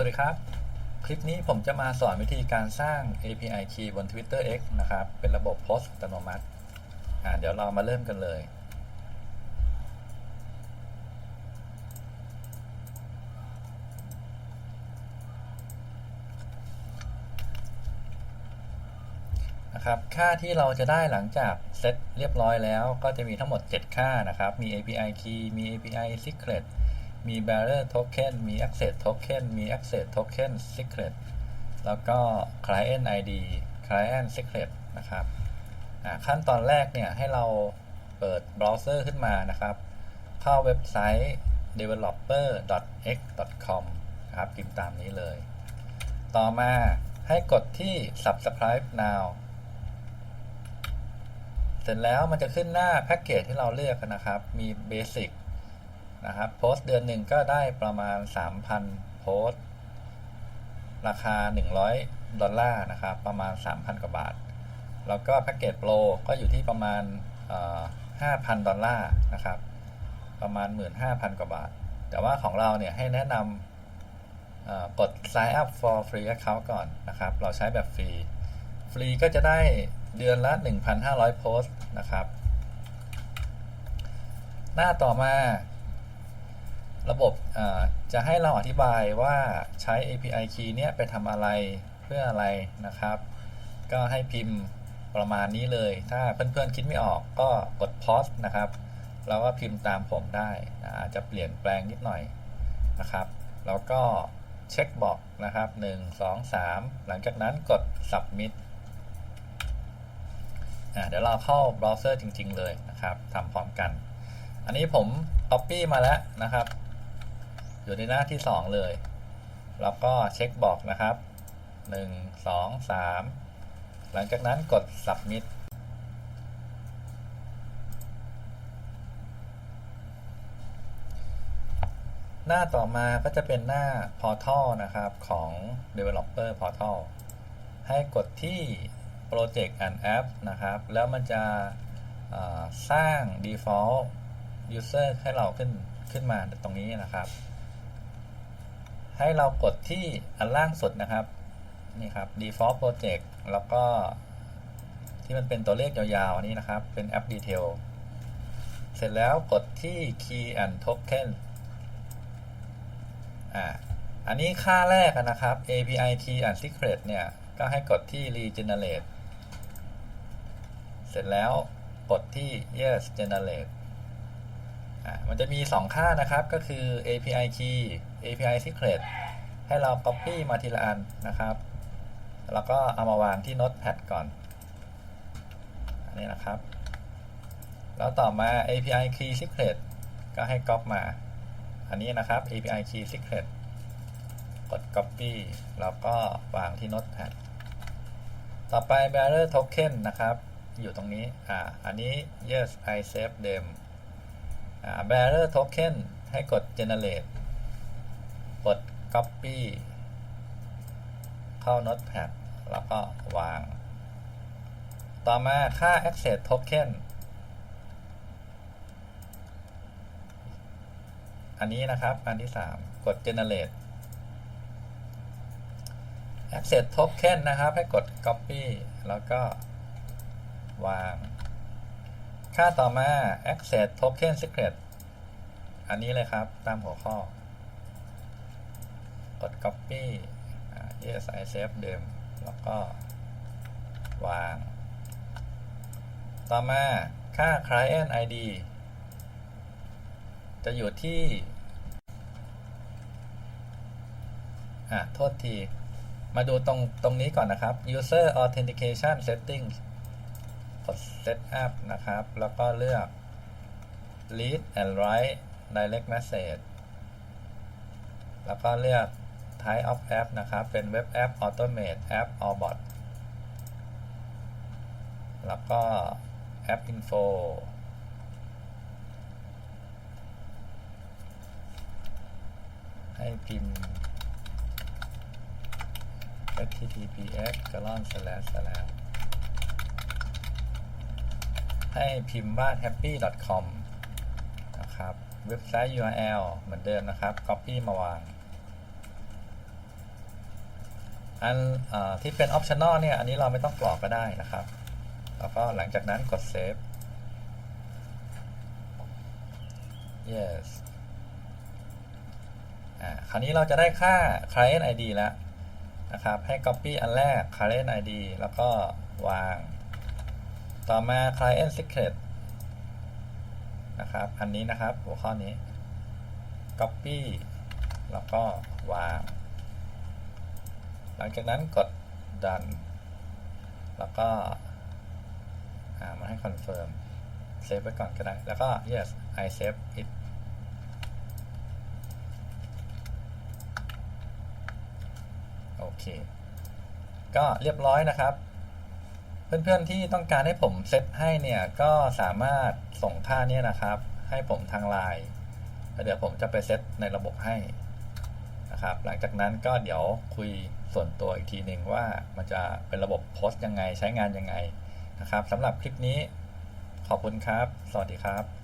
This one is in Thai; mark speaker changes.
Speaker 1: สวัสดีครับ คลิปนี้ผมจะมาสอนวิธีการสร้าง API key บน Twitter X นะครับ เป็นระบบโพสต์อัตโนมัติอ่าเดี๋ยวเรามาเริ่มกันเลย นะครับ ค่าที่เราจะได้หลังจากเซตเรียบร้อยแล้ว ก็จะมีทั้งหมด 7 ค่านะครับ มี API key มี API secret มี bearer token มี access token มี access token secret แล้วก็ client ID client secret นะครับขั้นตอนแรกเนี่ยให้เราเปิดเบราว์เซอร์ขึ้นมานะครับ เข้าเว็บไซต์ developer.x.com ครับพิมพ์ตามนี้เลย ต่อมาให้กดที่ subscribe now เสร็จแล้วมันจะขึ้นหน้าแพ็กเกจที่เราเลือกนะครับ มี Basic นะครับโพสต์เดือนหนึ่งก็ได้ประมาณ 3,000 โพสต์ ราคา 100 ดอลลาร์นะครับประมาณ 3,000 กว่าบาท แล้วก็แพ็กเกจโปรก็อยู่ที่ประมาณ 5,000 ดอลลาร์นะครับประมาณ 15,000 กว่าบาท แต่ว่าของเราเนี่ยให้แนะนำกด sign up for free account ก่อนนะครับ เราใช้แบบฟรี ฟรีก็จะได้เดือนละ 1,500 โพสต์นะครับ หน้าต่อมา ระบบจะให้เราอธิบายว่าใช้ API key เนี่ยไปทำอะไรเพื่ออะไรนะครับ ก็ให้พิมพ์ประมาณนี้เลย ถ้าเพื่อนๆคิดไม่ออกก็กด pause นะครับแล้วก็พิมพ์ตามผมได้นะอาจจะเปลี่ยนแปลงนิดหน่อยนะครับ แล้วก็เช็คบอกนะครับ 1 2 3 หลังจากนั้นกด submit เดี๋ยวเราเข้าเบราว์เซอร์จริง ๆ เลยนะครับทำพร้อมกัน อันนี้ผม copy มาแล้วนะครับ อยู่ในหน้าที่ 2 เลย แล้วก็เช็คบอกนะครับ 1 2 3 หลังจากนั้นกด submit หน้าต่อมาก็จะเป็นหน้า portal นะครับของ developer portal ให้กดที่ project and app นะครับ แล้วมันจะสร้าง default user ให้เราขึ้นขึ้นมาตรงนี้นะครับ ให้เรากดที่อันล่างสุดนะครับนี่ครับ default project แล้วก็ที่มันเป็นตัวเลขยาวๆนี่นะครับ เป็น app detail เสร็จแล้วกดที่ key and token อ่าอันนี้ค่าแรกนะครับ API key and secret เนี่ย ก็ให้กดที่ regenerate เสร็จแล้วกดที่ yes generate มันจะมี 2 ค่านะครับก็คือ API key API secret ให้เรา copy มาทีละอันนะครับ แล้วก็เอามาวางที่ notepad ก่อน อันนี้นะครับ แล้วต่อมา API key secret ก็ให้ copy มา อันนี้นะครับ API key secret กด copy แล้วก็วางที่ notepad ต่อไป bearer token นะครับ อยู่ตรงนี้ อ่า อันนี้ yes I save them bearer token ให้กด generate กด copy เข้า notepad แล้วก็วาง ต่อมาค่า access token อันนี้นะครับ อันที่ 3 กด generate access token นะครับ ให้กด copy แล้วก็วาง ค่าต่อมา access token secret อันนี้เลยครับตามหัวข้อ กด copy yes I save เดิมแล้วก็ วาง ต่อมาค่า client ID จะอยู่ที่อะโทษที มาดูตรงตรงนี้ก่อนนะครับ user authentication settings กด set up นะครับ แล้วก็เลือก read and write direct message แล้วก็เลือก type of app นะครับ เป็น web app automate app or bot แล้วก็ app info ให้พิมพ์ https colon slash slash ให้พิมพ์ว่า happy.com นะครับ เว็บไซต์ URL เหมือนเดิมนะครับ copy มาวาง อันอที่เป็น optional เนี่ย อันนี้เราไม่ต้องกรอกก็ได้นะครับ แล้วก็หลังจากนั้นกด save yes อ่า คราวนี้เราจะได้ค่า client ID แล้วนะครับ ให้ copy อันแรก client ID แล้วก็วาง ต่อมา client secret นะครับ อันนี้นะครับ หัวข้อนี้ copy แล้วก็วาง หลังจากนั้นกด done แล้วก็มาให้ confirm save ไว้ก่อนก็ได้ แล้วก็ yes I save it โอเค ก็เรียบร้อยนะครับ เพื่อนๆที่ต้องการให้ผมเซตให้เนี่ยก็สามารถส่งค่าเนี้นะครับ ให้ผมทางไลน์แล้วเดี๋ยวผมจะไปเซตในระบบให้นะครับ หลังจากนั้นก็เดี๋ยวคุยส่วนตัวอีกทีหนึ่งว่ามันจะเป็นระบบโพสต์ยังไงใช้งานยังไงนะครับสำหรับคลิปนี้ขอบคุณครับ สวัสดีครับ